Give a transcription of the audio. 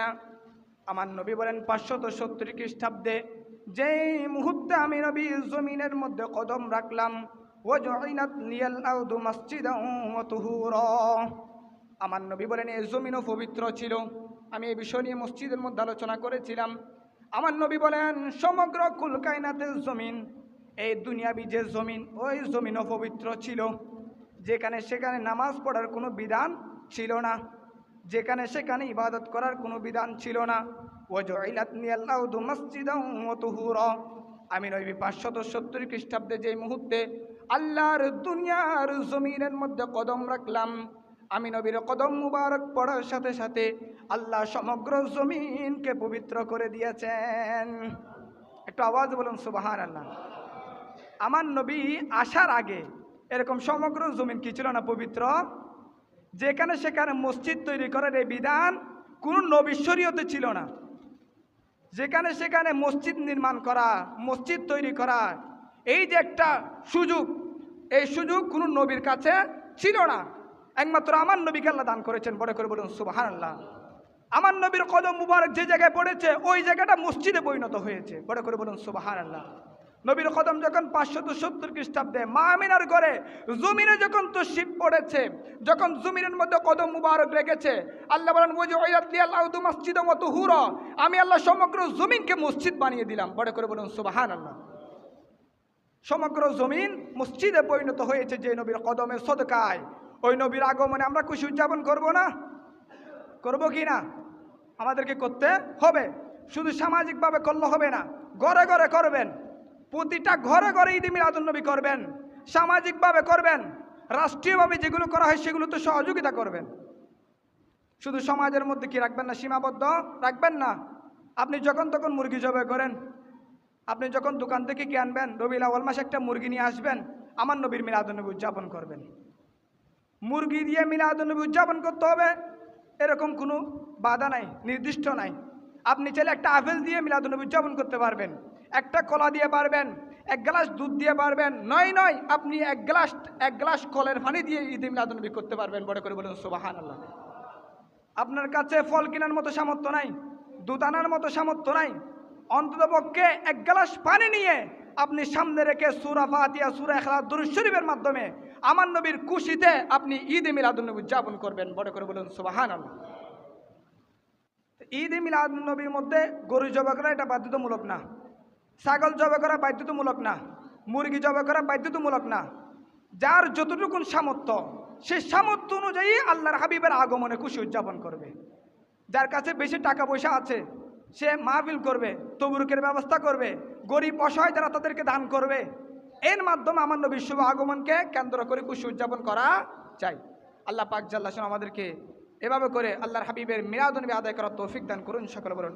না, আমার নবী বলেন পাঁচশত সত্তর খ্রিস্টাব্দে, যেই মুহূর্তে আমি নবী জমিনের মধ্যে কদম রাখলাম ও জয়নাত লিয়াল আউদু মসজিদা। আমার নবী বলেন এই জমিনও পবিত্র ছিল। আমি এই বিষয় নিয়ে মসজিদের মধ্যে আলোচনা করেছিলাম। আমার নবী বলেন, সমগ্র কুলকাইনাতের জমিন, এই দুনিয়াবি যে জমিন, ওই জমিনও পবিত্র ছিল। যেখানে সেখানে নামাজ পড়ার কোনো বিধান ছিল না। যেখানে সেখানে ইবাদত করার কোনো বিধান ছিল না। আমি নবী পাঁচশত সত্তর খ্রিস্টাব্দে যে মুহূর্তে আল্লাহর দুনিয়ার জমিনের মধ্যে কদম রাখলাম, আমি নবীর কদম মুবারক পড়ার সাথে সাথে আল্লাহ সমগ্র জমিনকে পবিত্র করে দিয়েছেন। একটু আওয়াজ বলুন সুবাহান আল্লাহ আমার নবী আসার আগে এরকম সমগ্র জমিন কি ছিল না? পবিত্র যেখানে সেখানে মসজিদ তৈরি করার এই বিধান কোনো নবিশ্বরীয়তে ছিল না। যেখানে সেখানে মসজিদ নির্মাণ করা, মসজিদ তৈরি করা, এই যে একটা সুযোগ, এই সুযোগ কোনো নবীর কাছে ছিল না। একমাত্র আমার নবীকে আল্লাহ দান করেছেন, বড় করে বলুন সুবাহান আল্লাহ আমার নবীর কদম মুবারক যে জায়গায় পড়েছে, ওই জায়গাটা মসজিদে পরিণত হয়েছে, বড় করে বলুন সুবাহান আল্লাহ নবীর কদম যখন পাঁচশো পাঁচশত সত্তর খ্রিস্টাব্দে মা আমিনার ঘরে জমিনে যখন তো শিব পড়েছে, যখন জমিনের মধ্যে কদম মুবারক রেখেছে, আল্লাহ বলেন, ওই যে আল্লাহ তু মসজিদ মতো হুর আমি আল্লাহ সমগ্র জমিনকে মসজিদ বানিয়ে দিলাম। বড় করে বলুন সুবাহান আল্লাহ সমগ্র জমিন মসজিদে পরিণত হয়েছে যে নবীর কদমে সদকায়। ওই নবীর আগমনে আমরা খুশি উদযাপন করব না? করব কি না? আমাদেরকে করতে হবে। শুধু সামাজিকভাবে করলে হবে না, ঘরে ঘরে করবেন। প্রতিটা ঘরে ঘরে ঈদ নবী করবেন, সামাজিকভাবে করবেন, রাষ্ট্রীয়ভাবে যেগুলো করা হয় সেগুলো তো সহযোগিতা করবেন। শুধু সমাজের মধ্যে কি রাখবেন না, সীমাবদ্ধ রাখবেন না। আপনি যখন তখন মুরগি জবাই করেন, আপনি যখন দোকান থেকে কি আনবেন রবিল আওয়াল মাসে একটা মুরগি নিয়ে আসবেন, আমার নবীর মিলাদনবী উদযাপন করবেন। মুরগি দিয়ে মিলাদনবী উদযাপন করতে হবে, এরকম কোনো বাধা নাই, নির্দিষ্ট নাই। আপনি চাইলে একটা আপেল দিয়ে মিলাদনবী উদযাপন করতে পারবেন। একটা কলা দিয়ে পারবেন এক গ্লাস দুধ দিয়ে পারবেন নয় নয়, আপনি এক গ্লাস এক গ্লাস কলের পানি দিয়ে ঈদ মিলাদনবী করতে পারবেন, বড় করে বলুন সুবাহান আল্লাহ আপনার কাছে ফল কেনার মতো সামর্থ্য নাই, দুধ আনার মতো সামর্থ্য নাই অন্তত পক্ষে এক গ্লাস পানি নিয়ে আপনি সামনে রেখে সুরা ফাতিয়া সুরা এখলা দুরুদ শরীফের মাধ্যমে আমার নবীর খুশিতে আপনি ঈদ এ মিলাদুন্নবী উদযাপন করবেন, বড় করে বলুন সুবাহান আল্লাহ ঈদ এ মিলাদুন্নবীর মধ্যে গরু জবা করা এটা বাধ্যতামূলক না। ছাগল জবা করা বাধ্যতামূলক না, মুরগি জবা করা বাধ্যতামূলক না। যার যতটুকু সামর্থ্য, সে সামর্থ্য অনুযায়ী আল্লাহর হাবিবের আগমনে খুশি উদযাপন করবে। যার কাছে বেশি টাকা পয়সা আছে, সে মাহফিল করবে, তবুরুকের ব্যবস্থা করবে, গরিব অসহায় যারা তাদেরকে দান করবে। এর মাধ্যমে আমার নবীর শুভ আগমনকে কেন্দ্র করে খুশি উদযাপন করা চাই আল্লাহ পাক জাল্লাহ আমাদেরকে এভাবে করে আল্লাহর হাবিবের মিলাদ নবী আদায় করার তৌফিক দান করুন, সকলে বলুন